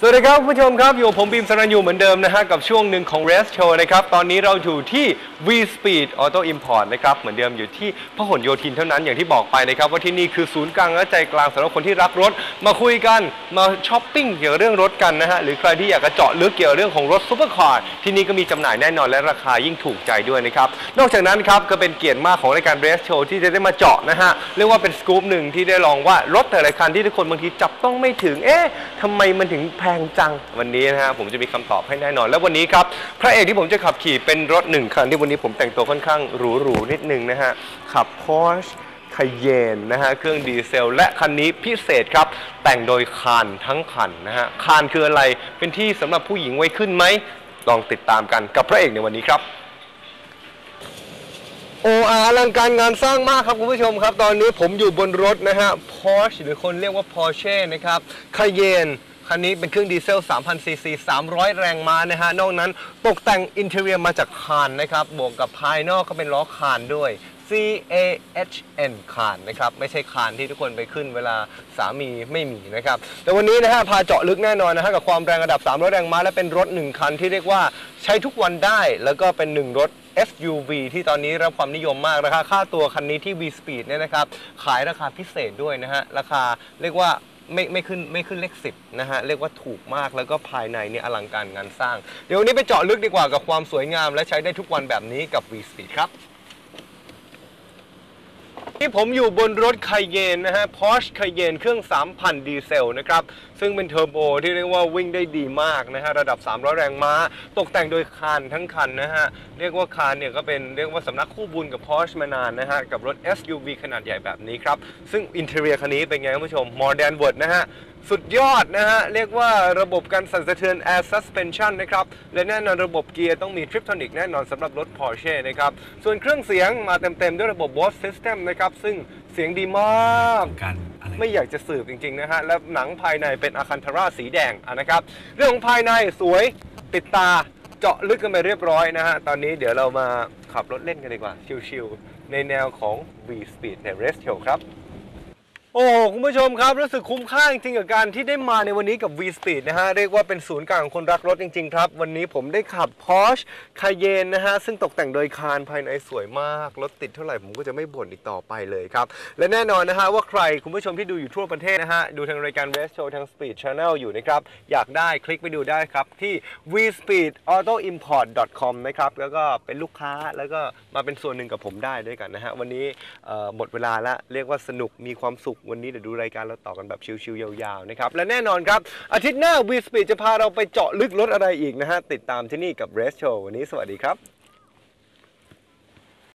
สวัสดีครับผู้ชมครับ อยู่ผมบีมสรัญยูเหมือนเดิมนะฮะ กับช่วงหนึ่งของ Rest Show นะครับ ตอนนี้เราอยู่ที่ V Speed Auto Import นะครับ เหมือนเดิมอยู่ที่พหลโยธินเท่านั้นอย่างที่บอกไปนะครับ ว่าที่นี่คือศูนย์กลางและใจกลางสำหรับคนที่รักรถ มาคุยกันมาช้อปปิ้งเกี่ยวกับเรื่องรถกันนะฮะ หรือใครที่อยากจะเจาะลึกเกี่ยวกับเรื่องของรถซุปเปอร์คาร์ที่นี่ก็มีจำหน่ายแน่นอนและราคายิ่งถูกใจด้วยนะครับนอกจากนั้นครับก็เป็นเกียรติมากของรายการ Rest Show ที่จะได้มาเจาะนะฮะเรียกว่าเป็นสกู๊ปหนึ่งที่ได้ลองว่ารถแต่ละคันที่ทุกคนบางทีจับต้องไม่ถึงเอ๊ะทำไมมันถึงแพงจังวันนี้นะฮะผมจะมีคำตอบให้แน่นอน แล้ววันนี้ครับพระเอกที่ผมจะขับขี่เป็นรถหนึ่งคันที่วันนี้ผมแต่งตัวค่อนข้างหรูๆนิดนึงนะฮะขับ Porsche Cayenne นะฮะเครื่องดีเซล และคันนี้พิเศษครับ แต่งโดยคานทั้งคันนะฮะคานคืออะไรเป็นที่สำหรับผู้หญิงไว้ขึ้นไหม ลองติดตามกันกับพระเอกในวันนี้ครับโออาอลังการงานสร้างมากครับคุณผู้ชมครับ ตอนนี้ผมอยู่บนรถนะฮะ Porsche หรือคนเรียกว่า Porsche นะครับ Cayenne คันนี้เป็นเครื่องดีเซล 3,000 ซีซี 300 แรงม้านะฮะ นอกนั้นตกแต่งอินเทอร์เนียมาจากคานนะครับ บวกกับภายนอกก็เป็นล้อคานด้วย C A H N คานนะครับ ไม่ใช่คานที่ทุกคนไปขึ้นเวลาสามีไม่มีนะครับ แต่วันนี้นะฮะพาเจาะลึกแน่นอนนะฮะกับความแรงระดับ 300 แรงม้าและเป็นรถ 1 คันที่เรียกว่าใช้ทุกวันได้แล้วก็เป็นหนึ่งรถ SUV ที่ตอนนี้รับความนิยมมากราคาค่าตัวคันนี้ที่ V Speed เนี่ยนะครับ ขายราคาพิเศษด้วยนะฮะ ราคาเรียกว่า ไม่ไม่ขึ้นไม่ขึ้นเลขสิบนะฮะเรียกว่าถูกมากแล้วก็ภายในเนี่ยอลังการงานสร้าง เดี๋ยววันนี้ไปเจาะลึกดีกว่ากับความสวยงาม และใช้ได้ทุกวันแบบนี้กับ V Speed ครับ ที่ผมอยู่บนรถไคเยนนะฮะ Porsche Cayenne เครื่อง 3,000 ดีเซลนะครับ ซึ่งเป็นเทอร์โบที่เรียกว่าวิ่งได้ดีมากนะฮะ ระดับ 300 แรงม้า ตกแต่งโดยคานทั้งคันนะฮะ เรียกว่าคานเนี่ยก็เป็นเรียกว่าสำนักคู่บุญกับ Porsche มานานนะฮะ กับรถ SUV ขนาดใหญ่แบบนี้ครับ ซึ่งอินเทอร์เนียคันนี้เป็นไงคุณผู้ชม Modern World นะฮะ สุดยอดนะฮะ เรียกว่าระบบการสั่นสะเทือน Air Suspension นะครับ และแน่นอนระบบเกียร์ต้องมี Triptonic แน่นอนสำหรับรถ Porsche นะครับ ส่วนเครื่องเสียงมาเต็มๆ ด้วยระบบ Bose System นะครับ ซึ่งเสียงดีมากการอะไรไม่อยากจะสืบจริงๆนะฮะ และหนังภายในเป็นอาคันทาร่าสีแดงอะนะครับ เรื่องของภายในสวยติดตาเจาะลึกกันไปเรียบร้อยนะฮะ ตอนนี้เดี๋ยวเรามาขับรถเล่นกันดีกว่า ชิลๆในแนวของ V Speed ใน Rest Show ครับ โอ้โหคุณผู้ชมครับ รู้สึกคุ้มค่าจริงๆกับการที่ได้มาในวันนี้กับ V Speed นะฮะ เรียกว่าเป็นศูนย์กลางของคนรักรถจริงๆครับ วันนี้ผมได้ขับ Porsche Cayenne นะฮะ ซึ่งตกแต่งโดยคานภายในสวยมาก รถติดเท่าไหร่ผมก็จะไม่บ่นอีกต่อไปเลยครับ และแน่นอนนะฮะ ว่าใครคุณผู้ชมที่ดูอยู่ทั่วประเทศนะฮะ ดูทางรายการ Race Show ทาง Speed Channel อยู่นะครับ อยากได้คลิกไปดูได้ครับที่ vspeedautoimport.com นะครับแล้วก็เป็นลูกค้าแล้วก็มาเป็นส่วนหนึ่งกับผมได้ด้วยกันนะฮะวันนี้หมดเวลาละเรียกว่าสนุกมีความสุขวันนี้เดี๋ยวดูรายการเราต่อกันแบบชิวๆยาวๆนะครับ และแน่นอนครับ อาทิตย์หน้าวีสปีดจะพาเราไปเจาะลึกรถอะไรอีกนะฮะ ติดตามที่นี่กับเรสโชววันนี้สวัสดีครับ